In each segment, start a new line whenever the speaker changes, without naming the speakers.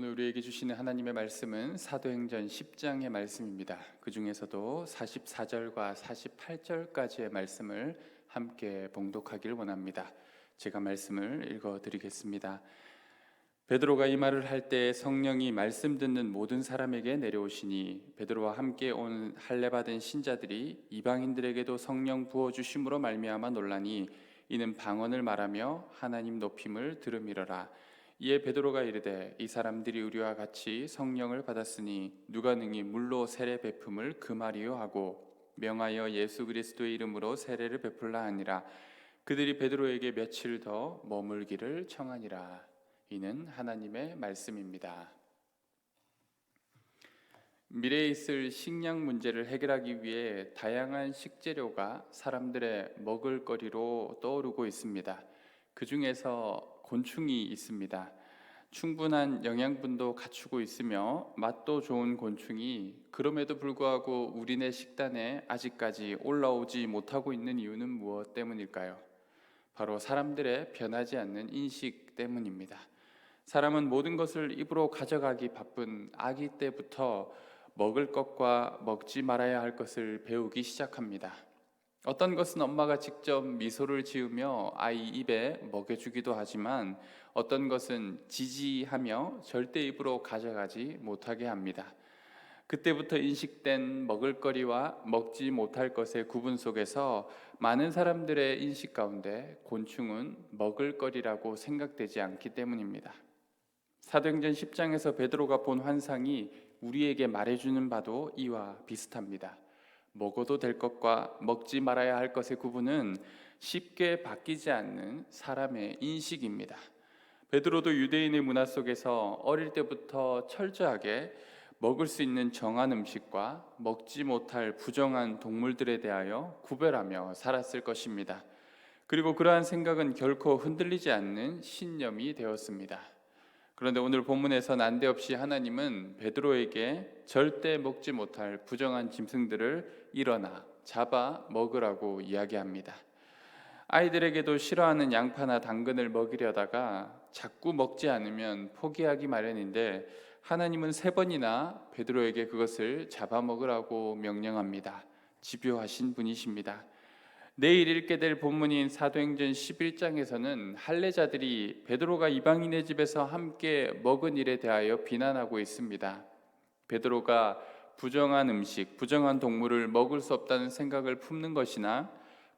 오늘 우리에게 주시는 하나님의 말씀은 사도행전 10장의 말씀입니다. 그 중에서도 44절과 48절까지의 말씀을 함께 봉독하길 원합니다. 제가 말씀을 읽어 드리겠습니다. 베드로가 이 말을 할 때 성령이 말씀 듣는 모든 사람에게 내려오시니 베드로와 함께 온 할례 받은 신자들이 이방인들에게도 성령 부어 주심으로 말미암아 놀라니 이는 방언을 말하며 하나님 높임을 들음이러라. 이에 베드로가 이르되 이 사람들이 우리와 같이 성령을 받았으니 누가 능히 물로 세례 베품을 금하리요 하고 명하여 예수 그리스도의 이름으로 세례를 베풀라 하니라 그들이 베드로에게 며칠 더 머물기를 청하니라 이는 하나님의 말씀입니다. 미래에 있을 식량 문제를 해결하기 위해 다양한 식재료가 사람들의 먹을거리로 떠오르고 있습니다. 그 중에서 곤충이 있습니다. 충분한 영양분도 갖추고 있으며 맛도 좋은 곤충이 그럼에도 불구하고 우리네 식단에 아직까지 올라오지 못하고 있는 이유는 무엇 때문일까요? 바로 사람들의 변하지 않는 인식 때문입니다. 사람은 모든 것을 입으로 가져가기 바쁜 아기 때부터 먹을 것과 먹지 말아야 할 것을 배우기 시작합니다. 어떤 것은 엄마가 직접 미소를 지으며 아이 입에 먹여주기도 하지만 어떤 것은 지지하며 절대 입으로 가져가지 못하게 합니다. 그때부터 인식된 먹을거리와 먹지 못할 것의 구분 속에서 많은 사람들의 인식 가운데 곤충은 먹을거리라고 생각되지 않기 때문입니다. 사도행전 10장에서 베드로가 본 환상이 우리에게 말해주는 바도 이와 비슷합니다. 먹어도 될 것과 먹지 말아야 할 것의 구분은 쉽게 바뀌지 않는 사람의 인식입니다. 베드로도 유대인의 문화 속에서 어릴 때부터 철저하게 먹을 수 있는 정한 음식과 먹지 못할 부정한 동물들에 대하여 구별하며 살았을 것입니다. 그리고 그러한 생각은 결코 흔들리지 않는 신념이 되었습니다. 그런데 오늘 본문에서 난데없이 하나님은 베드로에게 절대 먹지 못할 부정한 짐승들을 일어나 잡아 먹으라고 이야기합니다. 아이들에게도 싫어하는 양파나 당근을 먹이려다가 자꾸 먹지 않으면 포기하기 마련인데 하나님은 세 번이나 베드로에게 그것을 잡아 먹으라고 명령합니다. 집요하신 분이십니다. 내일 읽게 될 본문인 사도행전 11장에서는 할례자들이 베드로가 이방인의 집에서 함께 먹은 일에 대하여 비난하고 있습니다. 베드로가 부정한 음식, 부정한 동물을 먹을 수 없다는 생각을 품는 것이나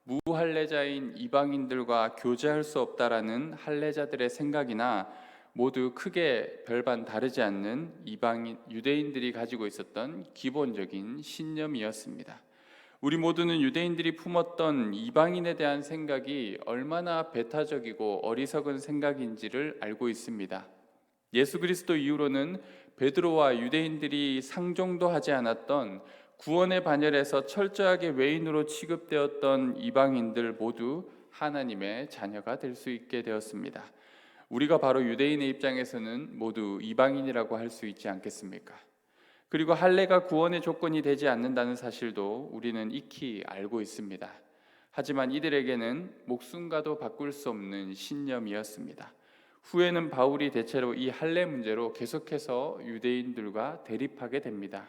무할례자인 이방인들과 교제할 수 없다라는 할례자들의 생각이나 모두 크게 별반 다르지 않는 이방인 유대인들이 가지고 있었던 기본적인 신념이었습니다. 우리 모두는 유대인들이 품었던 이방인에 대한 생각이 얼마나 배타적이고 어리석은 생각인지를 알고 있습니다. 예수 그리스도 이후로는 베드로와 유대인들이 상종도 하지 않았던 구원의 반열에서 철저하게 외인으로 취급되었던 이방인들 모두 하나님의 자녀가 될 수 있게 되었습니다. 우리가 바로 유대인의 입장에서는 모두 이방인이라고 할 수 있지 않겠습니까? 그리고 할례가 구원의 조건이 되지 않는다는 사실도 우리는 익히 알고 있습니다. 하지만 이들에게는 목숨과도 바꿀 수 없는 신념이었습니다. 후에는 바울이 대체로 이 할례 문제로 계속해서 유대인들과 대립하게 됩니다.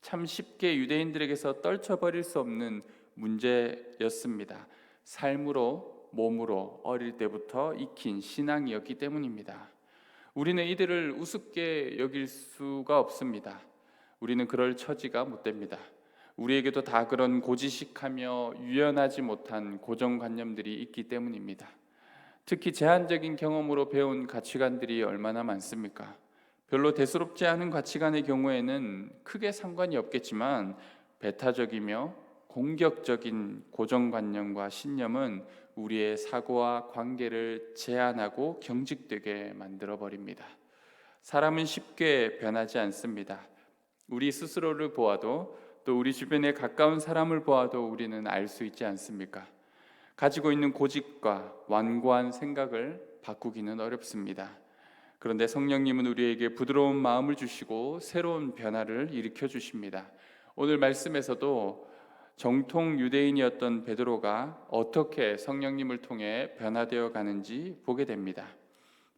참 쉽게 유대인들에게서 떨쳐버릴 수 없는 문제였습니다. 삶으로 몸으로 어릴 때부터 익힌 신앙이었기 때문입니다. 우리는 이들을 우습게 여길 수가 없습니다. 우리는 그럴 처지가 못 됩니다. 우리에게도 다 그런 고지식하며 유연하지 못한 고정관념들이 있기 때문입니다. 특히 제한적인 경험으로 배운 가치관들이 얼마나 많습니까? 별로 대수롭지 않은 가치관의 경우에는 크게 상관이 없겠지만 배타적이며 공격적인 고정관념과 신념은 우리의 사고와 관계를 제한하고 경직되게 만들어 버립니다. 사람은 쉽게 변하지 않습니다. 우리 스스로를 보아도 또 우리 주변에 가까운 사람을 보아도 우리는 알 수 있지 않습니까? 가지고 있는 고집과 완고한 생각을 바꾸기는 어렵습니다. 그런데 성령님은 우리에게 부드러운 마음을 주시고 새로운 변화를 일으켜 주십니다. 오늘 말씀에서도 정통 유대인이었던 베드로가 어떻게 성령님을 통해 변화되어 가는지 보게 됩니다.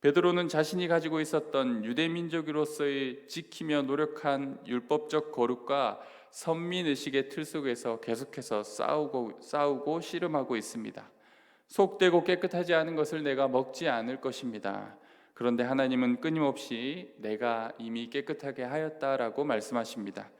베드로는 자신이 가지고 있었던 유대 민족으로서의 지키며 노력한 율법적 거룩과 선민 의식의 틀 속에서 계속해서 싸우고 싸우고 씨름하고 있습니다. 속되고 깨끗하지 않은 것을 내가 먹지 않을 것입니다. 그런데 하나님은 끊임없이 내가 이미 깨끗하게 하였다라고 말씀하십니다.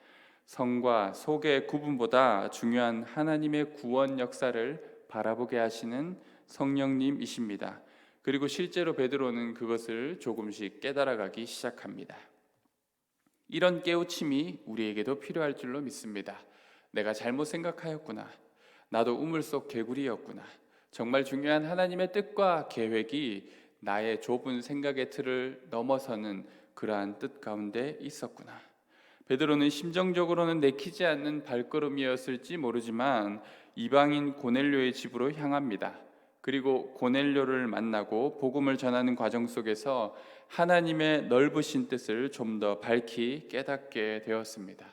성과 속의 구분보다 중요한 하나님의 구원 역사를 바라보게 하시는 성령님이십니다. 그리고 실제로 베드로는 그것을 조금씩 깨달아가기 시작합니다. 이런 깨우침이 우리에게도 필요할 줄로 믿습니다. 내가 잘못 생각하였구나. 나도 우물 속 개구리였구나. 정말 중요한 하나님의 뜻과 계획이 나의 좁은 생각의 틀을 넘어서는 그러한 뜻 가운데 있었구나. 베드로는 심정적으로는 내키지 않는 발걸음이었을지 모르지만 이방인 고넬료의 집으로 향합니다. 그리고 고넬료를 만나고 복음을 전하는 과정 속에서 하나님의 넓으신 뜻을 좀 더 밝히 깨닫게 되었습니다.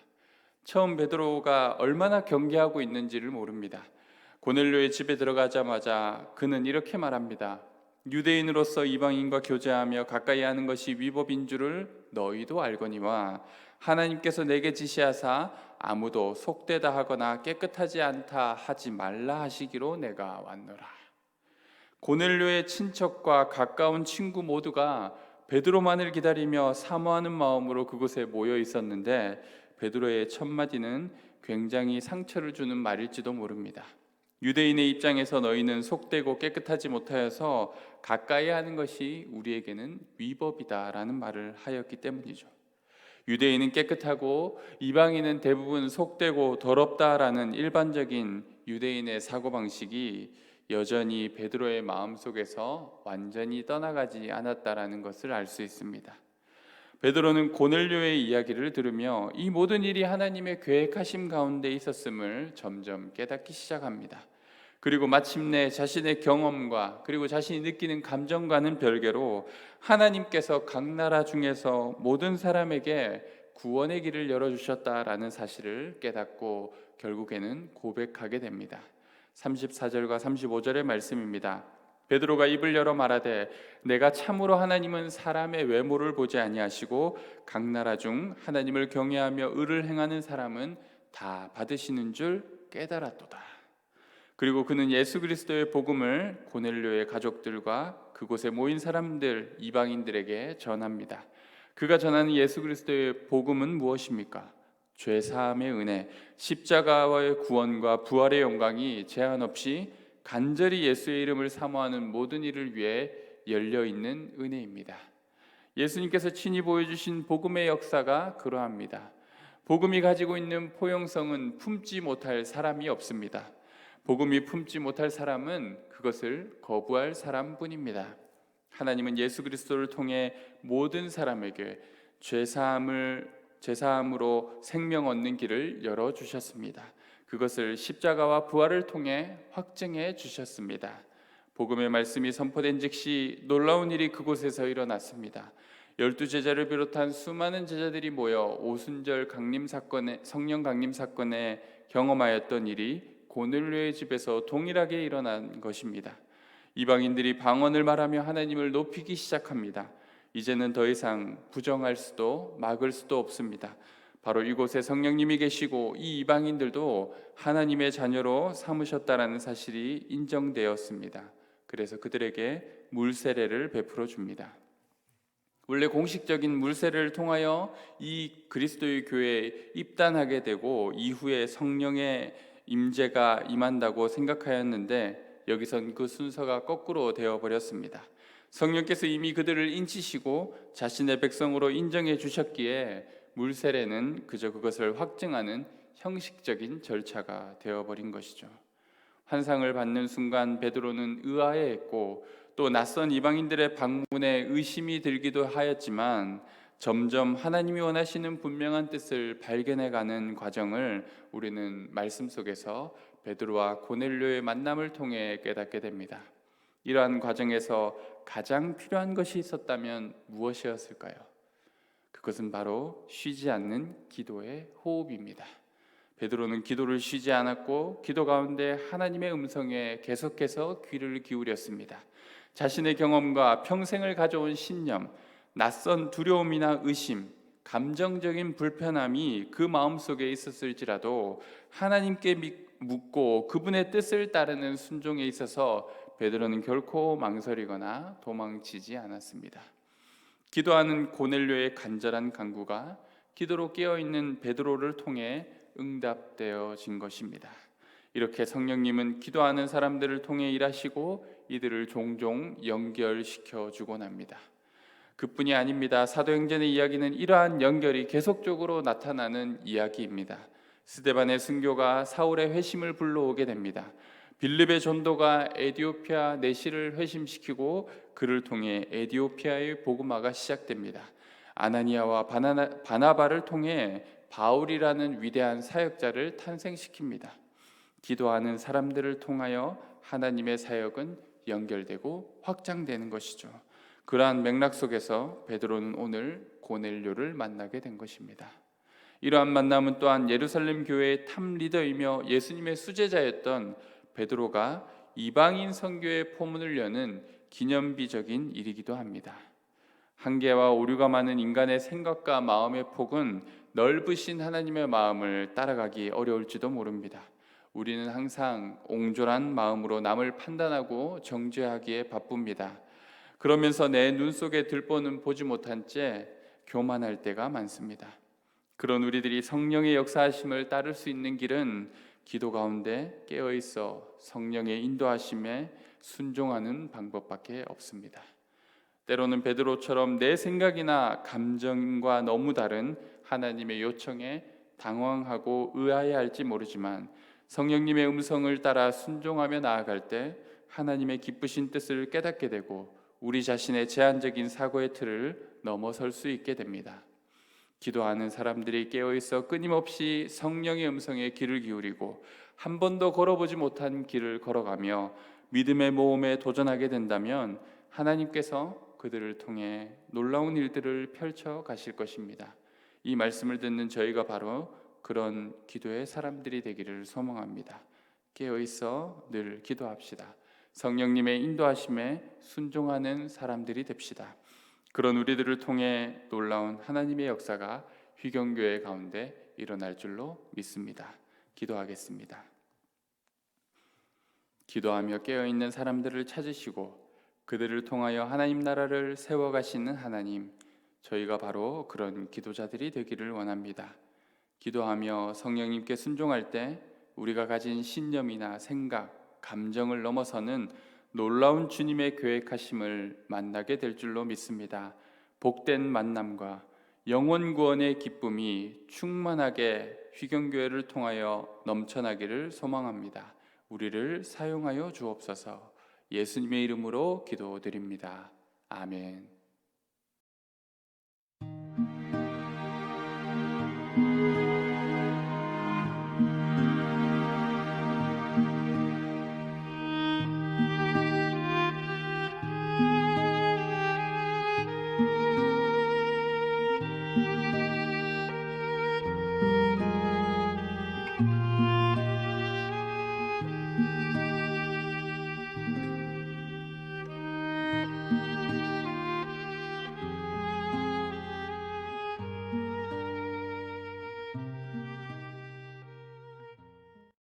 처음 베드로가 얼마나 경계하고 있는지를 모릅니다. 고넬료의 집에 들어가자마자 그는 이렇게 말합니다. 유대인으로서 이방인과 교제하며 가까이 하는 것이 위법인 줄을 너희도 알거니와 하나님께서 내게 지시하사 아무도 속되다 하거나 깨끗하지 않다 하지 말라 하시기로 내가 왔노라. 고넬료의 친척과 가까운 친구 모두가 베드로만을 기다리며 사모하는 마음으로 그곳에 모여 있었는데 베드로의 첫 마디는 굉장히 상처를 주는 말일지도 모릅니다. 유대인의 입장에서 너희는 속되고 깨끗하지 못하여서 가까이 하는 것이 우리에게는 위법이다라는 말을 하였기 때문이죠. 유대인은 깨끗하고 이방인은 대부분 속되고 더럽다라는 일반적인 유대인의 사고 방식이 여전히 베드로의 마음 속에서 완전히 떠나가지 않았다라는 것을 알 수 있습니다. 베드로는 고넬료의 이야기를 들으며 이 모든 일이 하나님의 계획하심 가운데 있었음을 점점 깨닫기 시작합니다. 그리고 마침내 자신의 경험과 그리고 자신이 느끼는 감정과는 별개로 하나님께서 각 나라 중에서 모든 사람에게 구원의 길을 열어주셨다라는 사실을 깨닫고 결국에는 고백하게 됩니다. 34절과 35절의 말씀입니다. 베드로가 입을 열어 말하되 내가 참으로 하나님은 사람의 외모를 보지 아니하시고 각 나라 중 하나님을 경외하며 의를 행하는 사람은 다 받으시는 줄 깨달았도다. 그리고 그는 예수 그리스도의 복음을 고넬료의 가족들과 그곳에 모인 사람들 이방인들에게 전합니다. 그가 전하는 예수 그리스도의 복음은 무엇입니까? 죄 사함의 은혜, 십자가와의 구원과 부활의 영광이 제한 없이 간절히 예수의 이름을 사모하는 모든 이를 위해 열려 있는 은혜입니다. 예수님께서 친히 보여주신 복음의 역사가 그러합니다. 복음이 가지고 있는 포용성은 품지 못할 사람이 없습니다. 복음이 품지 못할 사람은 그것을 거부할 사람뿐입니다. 하나님은 예수 그리스도를 통해 모든 사람에게 죄 사함을 죄 사함으로 생명 얻는 길을 열어 주셨습니다. 그것을 십자가와 부활을 통해 확증해 주셨습니다. 복음의 말씀이 선포된 즉시 놀라운 일이 그곳에서 일어났습니다. 열두 제자를 비롯한 수많은 제자들이 모여 오순절 강림 사건에 성령 강림 사건에 경험하였던 일이 고넬료의 집에서 동일하게 일어난 것입니다. 이방인들이 방언을 말하며 하나님을 높이기 시작합니다. 이제는 더 이상 부정할 수도 막을 수도 없습니다. 바로 이곳에 성령님이 계시고 이 이방인들도 하나님의 자녀로 삼으셨다라는 사실이 인정되었습니다. 그래서 그들에게 물세례를 베풀어 줍니다. 원래 공식적인 물세례를 통하여 이 그리스도의 교회에 입단하게 되고 이후에 성령의 임재가 임한다고 생각하였는데 여기선 그 순서가 거꾸로 되어 버렸습니다. 성령께서 이미 그들을 인치시고 자신의 백성으로 인정해 주셨기에 물세례는 그저 그것을 확증하는 형식적인 절차가 되어 버린 것이죠. 환상을 받는 순간 베드로는 의아해했고 또 낯선 이방인들의 방문에 의심이 들기도 하였지만 점점 하나님이 원하시는 분명한 뜻을 발견해 가는 과정을 우리는 말씀 속에서 베드로와 고넬료의 만남을 통해 깨닫게 됩니다. 이러한 과정에서 가장 필요한 것이 있었다면 무엇이었을까요? 그것은 바로 쉬지 않는 기도의 호흡입니다. 베드로는 기도를 쉬지 않았고 기도 가운데 하나님의 음성에 계속해서 귀를 기울였습니다. 자신의 경험과 평생을 가져온 신념, 낯선 두려움이나 의심, 감정적인 불편함이 그 마음 속에 있었을지라도 하나님께 믿- 묻고 그분의 뜻을 따르는 순종에 있어서 베드로는 결코 망설이거나 도망치지 않았습니다. 기도하는 고넬료의 간절한 간구가 기도로 깨어 있는 베드로를 통해 응답되어진 것입니다. 이렇게 성령님은 기도하는 사람들을 통해 일하시고 이들을 종종 연결시켜 주곤 합니다. 그뿐이 아닙니다. 사도행전의 이야기는 이러한 연결이 계속적으로 나타나는 이야기입니다. 스데반의 순교가 사울의 회심을 불러오게 됩니다. 빌립의 전도가 에디오피아 내시를 회심시키고 그를 통해 에디오피아의 복음화가 시작됩니다. 아나니아와 바나나, 바나바를 통해 바울이라는 위대한 사역자를 탄생시킵니다. 기도하는 사람들을 통하여 하나님의 사역은 연결되고 확장되는 것이죠. 그러한 맥락 속에서 베드로는 오늘 고넬료를 만나게 된 것입니다. 이러한 만남은 또한 예루살렘 교회의 탑 리더이며 예수님의 수제자였던 베드로가 이방인 선교의 포문을 여는 기념비적인 일이기도 합니다. 한계와 오류가 많은 인간의 생각과 마음의 폭은 넓으신 하나님의 마음을 따라가기 어려울지도 모릅니다. 우리는 항상 옹졸한 마음으로 남을 판단하고 정죄하기에 바쁩니다. 그러면서 내 눈 속에 들보는 보지 못한 채 교만할 때가 많습니다. 그런 우리들이 성령의 역사하심을 따를 수 있는 길은 기도 가운데 깨어 있어 성령의 인도하심에 순종하는 방법밖에 없습니다. 때로는 베드로처럼 내 생각이나 감정과 너무 다른 하나님의 요청에 당황하고 의아해할지 모르지만 성령님의 음성을 따라 순종하며 나아갈 때 하나님의 기쁘신 뜻을 깨닫게 되고 우리 자신의 제한적인 사고의 틀을 넘어설 수 있게 됩니다. 기도하는 사람들이 깨어 있어 끊임없이 성령의 음성에 귀를 기울이고 한 번도 걸어보지 못한 길을 걸어가며 믿음의 모험에 도전하게 된다면 하나님께서 그들을 통해 놀라운 일들을 펼쳐 가실 것입니다. 이 말씀을 듣는 저희가 바로 그런 기도의 사람들이 되기를 소망합니다. 깨어 있어 늘 기도합시다. 성령님의 인도하심에 순종하는 사람들이 됩시다. 그런 우리들을 통해 놀라운 하나님의 역사가 휘경교회 가운데 일어날 줄로 믿습니다. 기도하겠습니다. 기도하며 깨어 있는 사람들을 찾으시고 그들을 통하여 하나님 나라를 세워 가시는 하나님, 저희가 바로 그런 기도자들이 되기를 원합니다. 기도하며 성령님께 순종할 때 우리가 가진 신념이나 생각, 감정을 넘어서는 놀라운 주님의 계획하심을 만나게 될 줄로 믿습니다. 복된 만남과 영원 구원의 기쁨이 충만하게 휘경교회를 통하여 넘쳐나기를 소망합니다. 우리를 사용하여 주옵소서. 예수님의 이름으로 기도드립니다. 아멘.